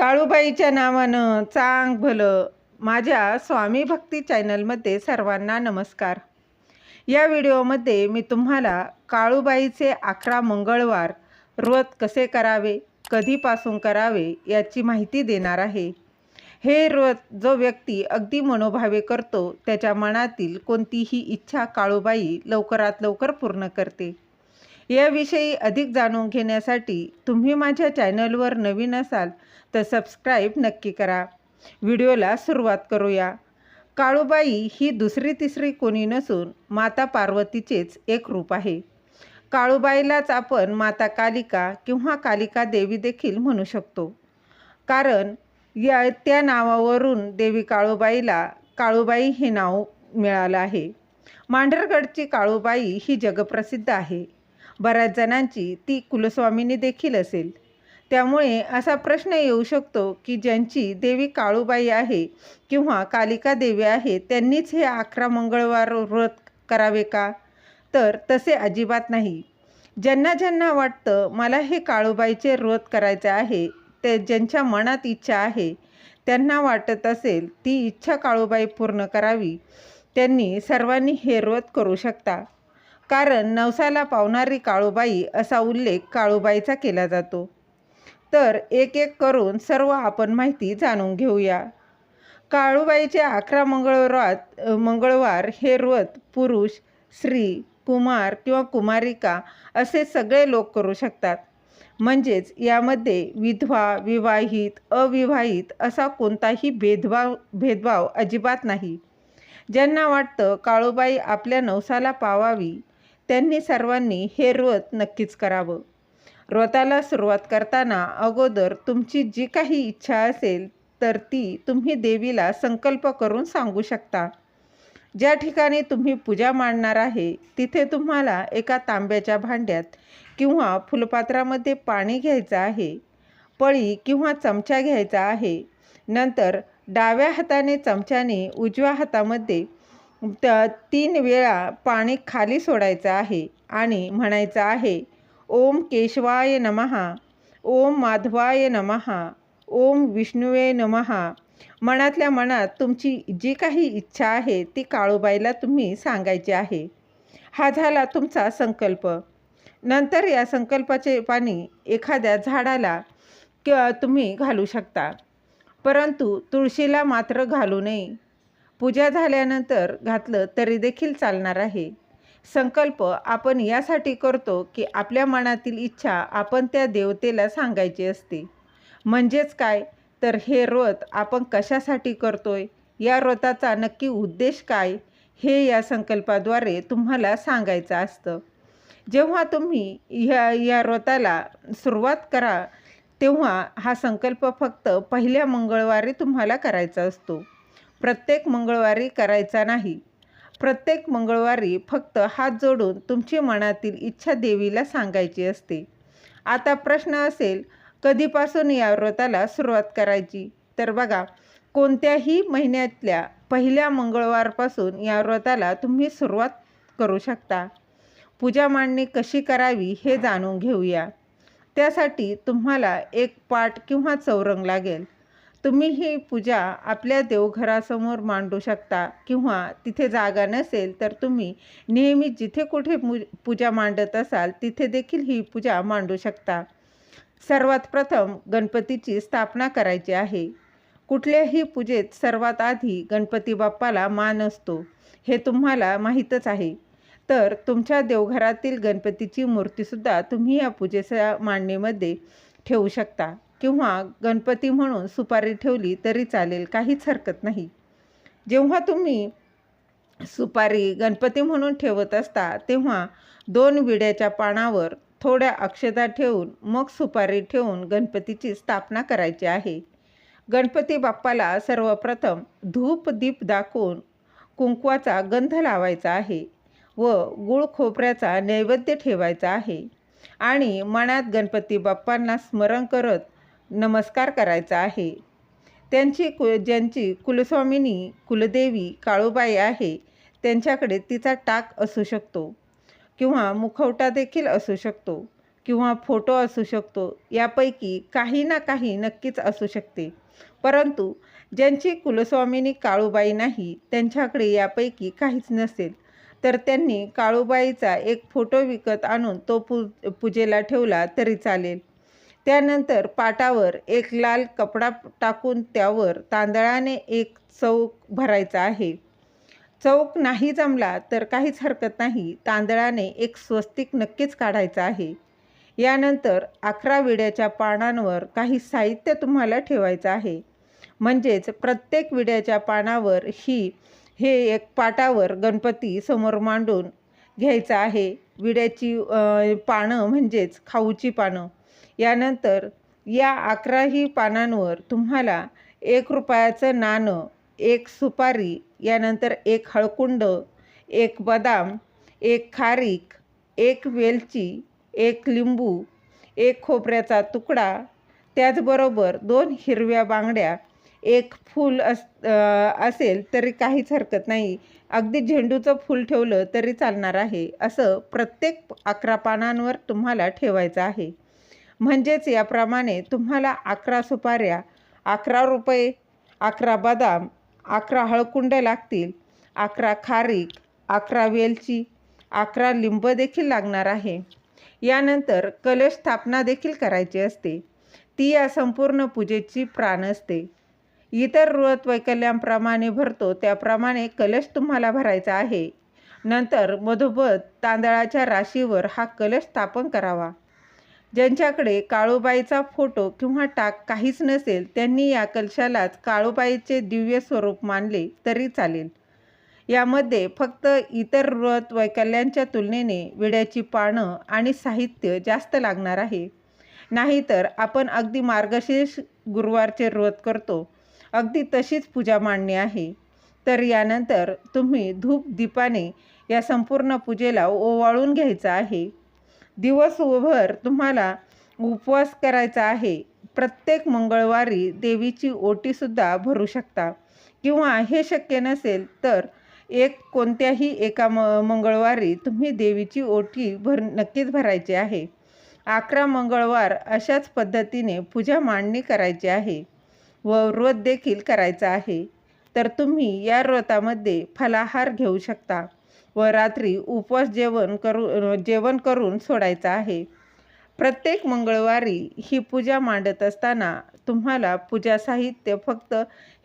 काळूबाईच्या नावानं चांग भलं. माझ्या स्वामी भक्ती चॅनलमध्ये सर्वांना नमस्कार. या व्हिडिओमध्ये मी तुम्हाला काळूबाईचे अकरा मंगळवार व्रत कसे करावे कधीपासून करावे याची माहिती देणार आहे. हे व्रत जो व्यक्ती अगदी मनोभावे करतो त्याच्या मनातील कोणतीही इच्छा काळूबाई लवकरात लवकर पूर्ण करते. याविषयी अधिक जाणून घेण्यासाठी तुम्ही माझ्या चॅनलवर नवीन असाल तर सबस्क्राईब नक्की करा. व्हिडिओला सुरुवात करूया. काळूबाई ही दुसरी तिसरी कोणी नसून माता पार्वतीचेच एक रूप आहे. काळूबाईलाच आपण माता कालिका किंवा कालिका देवी देखील म्हणू शकतो. कारण या त्या नावावरून देवी काळूबाईला काळूबाई हे नाव मिळालं आहे. मांढरगडची काळूबाई ही जगप्रसिद्ध आहे. बऱ्याच जणांची ती कुलस्वामिनी देखील असेल. त्यामुळे असा प्रश्न येऊ शकतो की ज्यांची देवी काळूबाई आहे किंवा कालिका देवी आहे त्यांनीच हे अकरा मंगळवार व्रत करावे का? तर तसे अजिबात नाही. ज्यांना ज्यांना वाटतं मला हे काळूबाईचे व्रत करायचे आहे ते ज्यांच्या मनात इच्छा आहे त्यांना वाटत असेल ती इच्छा काळूबाई पूर्ण करावी त्यांनी सर्वांनी हे व्रत करू शकता. कारण नवसाला पावणारी काळूबाई असा उल्लेख काळूबाईचा केला जातो. तर एक एक करून सर्व आपण माहिती जाणून घेऊया. काळूबाईचे अकरा मंगळवारात मंगळवार हे व्रत पुरुष स्त्री कुमार किंवा कुमारिका असे सगळे लोक करू शकतात. म्हणजेच यामध्ये विधवा विवाहित अविवाहित असा कोणताही भेदभाव भेदभाव अजिबात नाही. ज्यांना वाटतं काळूबाई आपल्या नवसाला पावावी त्यांनी सर्वांनी हे व्रत नक्कीच करावं. व्रताला सुरुवात करताना अगोदर तुमची जी काही इच्छा असेल तर ती तुम्ही देवीला संकल्प करून सांगू शकता. ज्या ठिकाणी तुम्ही पूजा मांडणार आहे तिथे तुम्हाला एका तांब्याच्या भांड्यात किंवा फुलपात्रामध्ये पाणी घ्यायचं आहे पळी किंवा चमचा घ्यायचा आहे. नंतर डाव्या हाताने चमच्याने उजव्या हातामध्ये त तीन वेळा पाणी खाली सोडायचं आहे आणि म्हणायचं आहे ओम केशवाय नमहा ओम माधवाय नमहा ओम विष्णुवे नमहा मनातल्या मनात तुमची जी काही इच्छा आहे ती काळूबाईला तुम्ही सांगायची आहे. हा झाला तुमचा संकल्प. नंतर या संकल्पाचे पाणी एखाद्या झाडाला किंवा तुम्ही घालू शकता. परंतु तुळशीला मात्र घालू नये. पूजा झाल्यानंतर घातलं तरी देखील चालणार आहे. संकल्प आपण यासाठी करतो की आपल्या मनातील इच्छा आपण त्या देवतेला सांगायची असते. म्हणजेच काय? तर हे व्रत आपण कशासाठी करतोय? या व्रताचा नक्की उद्देश काय? हे या संकल्पाद्वारे तुम्हाला सांगायचं असतं. जेव्हा तुम्ही ह्या या व्रताला सुरुवात करा तेव्हा हा संकल्प फक्त पहिल्या मंगळवारी तुम्हाला करायचा असतो. प्रत्येक मंगळवारी करायचा नाही. प्रत्येक मंगळवारी फक्त हात जोडून तुमची मनातील इच्छा देवीला सांगायची असते. आता प्रश्न असेल कधीपासून या व्रताला सुरुवात करायची? तर बघा कोणत्याही महिन्यातल्या पहिल्या मंगळवारपासून या व्रताला तुम्ही सुरुवात करू शकता. पूजा मांडणी कशी करावी हे जाणून घेऊया. त्यासाठी तुम्हाला एक पाट किंवा चौरंग लागेल. तुम्ही ही पूजा आपल्या देवघरासमोर मांडू शकता किंवा तिथे जागा नसेल तर तुम्ही नेहमी जिथे कुठे पूजा मांडत असाल तिथे देखील ही पूजा मांडू शकता. सर्वात प्रथम गणपतीची स्थापना करायची आहे. कुठल्याही पूजेत सर्वात आधी गणपती बाप्पाला मान असतो हे तुम्हाला माहीतच आहे. तर तुमच्या देवघरातील गणपतीची मूर्तीसुद्धा तुम्ही या पूजेच्या मांडणीमध्ये ठेवू शकता. किंवा गणपती म्हणून सुपारी ठेवली तरी चालेल काहीच हरकत नाही. जेव्हा तुम्ही सुपारी गणपती म्हणून ठेवत असता तेव्हा दोन विड्याच्या पानावर थोड्या अक्षता ठेवून मग सुपारी ठेवून गणपतीची स्थापना करायची आहे. गणपती बाप्पाला सर्वप्रथम धूप दीप दाखवून कुंकवाचा गंध लावायचा आहे व गुळ खोबऱ्याचा नैवेद्य ठेवायचा आहे. आणि मनात गणपती बाप्पांना स्मरण करत नमस्कार करायचा आहे. त्यांची कु ज्यांची कुलस्वामिनी कुलदेवी काळूबाई आहे त्यांच्याकडे तिचा टाक असू शकतो किंवा मुखवटा देखील असू शकतो किंवा फोटो असू शकतो. यापैकी काही ना काही नक्कीच असू शकते. परंतु ज्यांची कुलस्वामिनी काळूबाई नाही त्यांच्याकडे यापैकी काहीच नसेल. तर त्यांनी काळूबाईचा एक फोटो विकत आणून तो पू पूजेला ठेवला तरी चालेल. त्यानंतर पाटावर एक लाल कपडा टाकून त्यावर तांदळाने एक चौक भरायचा आहे. चौक नाही जमला तर काहीच हरकत नाही. तांदळाने एक स्वस्तिक नक्कीच काढायचा आहे. यानंतर अकरा विड्याच्या पानांवर काही साहित्य तुम्हाला ठेवायचं आहे. म्हणजेच प्रत्येक विड्याच्या पानावर ही हे एक पाटावर गणपती समोर मांडून घ्यायचं आहे. विड्याची पानं म्हणजेच खाऊची पानं. यानंतर या अकराही पानांवर तुम्हाला एक रुपयाचं नाणं एक सुपारी यानंतर एक हळकुंड एक बदाम एक खारीक एक वेलची एक लिंबू एक खोबऱ्याचा तुकडा त्याचबरोबर दोन हिरव्या बांगड्या एक फूल अस असेल तरी काहीच हरकत नाही. अगदी झेंडूचं फूल ठेवलं तरी चालणार आहे. असं प्रत्येक अकरा पानांवर तुम्हाला ठेवायचं आहे. म्हणजेच याप्रमाणे तुम्हाला अकरा सुपाऱ्या अकरा रुपये अकरा बदाम अकरा हळकुंड लागतील अकरा खारीक अकरा वेलची अकरा लिंब देखील लागणार आहे. यानंतर कलश स्थापना देखील करायची असते. ती या संपूर्ण पूजेची प्राण असते. इतर व्रत वैकल्यांप्रमाणे भरतो त्याप्रमाणे कलश तुम्हाला भरायचा आहे. नंतर मधोमध तांदळाच्या राशीवर हा कलश स्थापन करावा. ज्यांच्याकडे काळूबाईचा फोटो किंवा टाक काहीच नसेल त्यांनी या कलशालाच काळूबाईचे दिव्य स्वरूप मानले तरी चालेल. यामध्ये फक्त इतर व्रत वैकल्यांच्या तुलनेने विड्याची पानं आणि साहित्य जास्त लागणार आहे. नाहीतर आपण अगदी मार्गशीर्ष गुरुवारचे व्रत करतो. अगदी तशीच पूजा मांडणी आहे. तर यानंतर तुम्ही धूप दीपाने या संपूर्ण पूजेला ओवाळून घ्यायचं आहे. दिवसभर तुम्हाला उपवास करायचा आहे. प्रत्येक मंगळवारी देवीची ओटीसुद्धा भरू शकता. किंवा हे शक्य नसेल तर एक कोणत्याही एका म मंगळवारी तुम्ही देवीची ओटी भर नक्कीच भरायची आहे. अकरा मंगळवार अशाच पद्धतीने पूजा मांडणी करायची आहे व व्रत देखील करायचं आहे. तर तुम्ही या व्रतामध्ये फलाहार घेऊ शकता. व रात्री उपवास जेवण करू जेवण करून सोडायचं आहे. प्रत्येक मंगळवारी ही पूजा मांडत असताना तुम्हाला पूजा साहित्य फक्त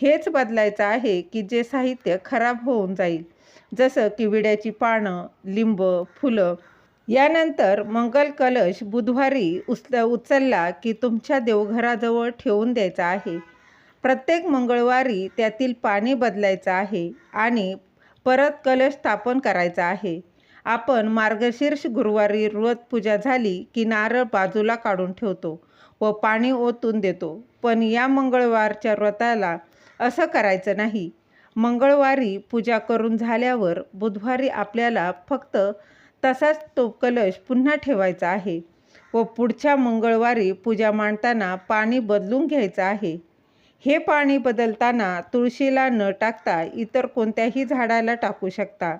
हेच बदलायचं आहे की जे साहित्य खराब होऊन जाईल. जसं की विड्याची पानं लिंब फुलं. यानंतर मंगल कलश बुधवारी उचल उचलला की तुमच्या देवघराजवळ ठेवून द्यायचा आहे. प्रत्येक मंगळवारी त्यातील पाणी बदलायचं आहे आणि परत कलश स्थापन करायचा आहे. आपण मार्गशीर्ष गुरुवारी व्रत पूजा झाली की नारळ बाजूला काढून ठेवतो व पाणी ओतून देतो. पण या मंगळवारच्या व्रताला असं करायचं नाही. मंगळवारी पूजा करून झाल्यावर बुधवारी आपल्याला फक्त तसाच तो कलश पुन्हा ठेवायचा आहे व पुढच्या मंगळवारी पूजा मांडताना पाणी बदलून घ्यायचं आहे. हे पाणी बदलताना तुळशीला न टाकता इतर कोणत्याही झाडाला टाकू शकता.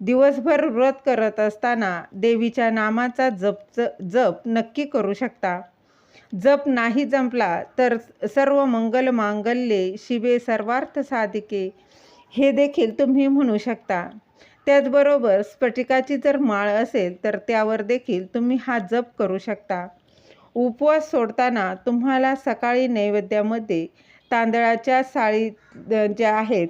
दिवसभर व्रत करत असताना देवीच्या नामाचा जप जप नक्की करू शकता. जप नाही जमला तर सर्व मंगल मांगल्ये शिवे सर्वार्थ साधिके. हे देखील तुम्ही म्हणू शकता. त्याचबरोबर स्फटिकाची जर माळ असेल तर त्यावर देखील तुम्ही हा जप करू शकता. उपवास सोडताना तुम्हाला सकाळी नैवेद्यामध्ये तांदळाच्या साळी ज्या आहेत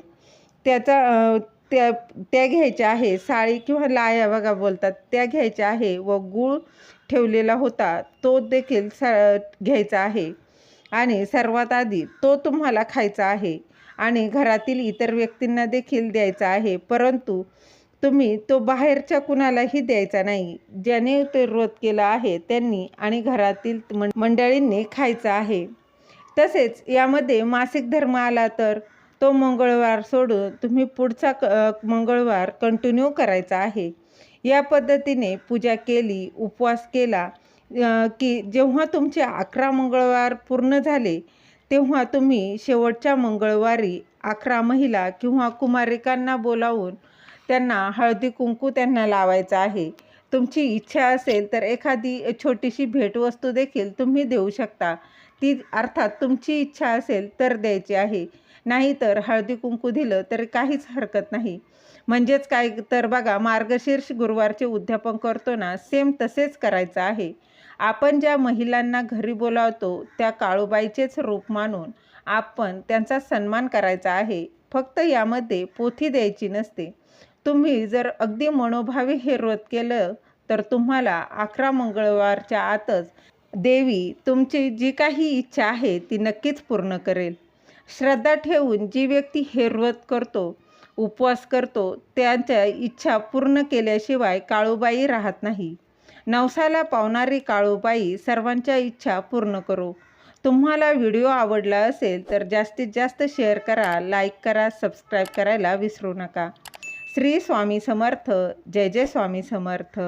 त्याचा त्या त्या घ्यायच्या आहे. साळी किंवा लाया बघा बोलतात त्या घ्यायच्या आहे व गूळ ठेवलेला होता तो देखील स घ्यायचा आहे. आणि सर्वात आधी तो तुम्हाला खायचा आहे आणि घरातील इतर व्यक्तींना देखील द्यायचा आहे परंतु तुम्ही तो बाहेरच्या कुणालाही द्यायचा नाही. ज्याने ते व्रत केलं आहे त्यांनी आणि घरातील मंडळींनी खायचं आहे. तसेच यामध्ये मासिक धर्म आला तर तो मंगळवार सोडून तुम्ही पुढचा क मंगळवार कंटिन्यू करायचा आहे. या पद्धतीने पूजा केली उपवास केला की जेव्हा तुमचे अकरा मंगळवार पूर्ण झाले तेव्हा तुम्ही शेवटच्या मंगळवारी अकरा महिला किंवा कुमारिकांना बोलावून त्यांना हळदी कुंकू त्यांना लावायचं आहे. तुमची इच्छा असेल तर एखादी छोटीशी भेटवस्तू देखील तुम्ही देऊ शकता. ती अर्थात तुमची इच्छा असेल तर द्यायची आहे. नाहीतर हळदी कुंकू दिलं तर काहीच हरकत नाही. म्हणजेच काय? तर बघा मार्गशीर्ष गुरुवारचे उद्यापन करतो ना सेम तसेच करायचं आहे. आपण ज्या महिलांना घरी बोलावतो त्या काळूबाईचेच रूप मानून आपण त्यांचा सन्मान करायचा आहे. फक्त यामध्ये पोथी द्यायची नसते. तुम्ही जर अगदी मनोभावी हे व्रत केलं तर तुम्हाला अकरा मंगळवारच्या आतच देवी तुमची जी काही इच्छा आहे ती नक्कीच पूर्ण करेल. श्रद्धा ठेवून जी व्यक्ती हे व्रत करतो उपवास करतो त्यांच्या इच्छा पूर्ण केल्याशिवाय काळूबाई राहत नाही. नवसाला पावणारी काळूबाई सर्वांच्या इच्छा पूर्ण करो. तुम्हाला व्हिडिओ आवडला असेल तर जास्तीत जास्त शेअर करा लाईक करा सबस्क्राईब करायला विसरू नका. श्री स्वामी समर्थ जय जय स्वामी समर्थ.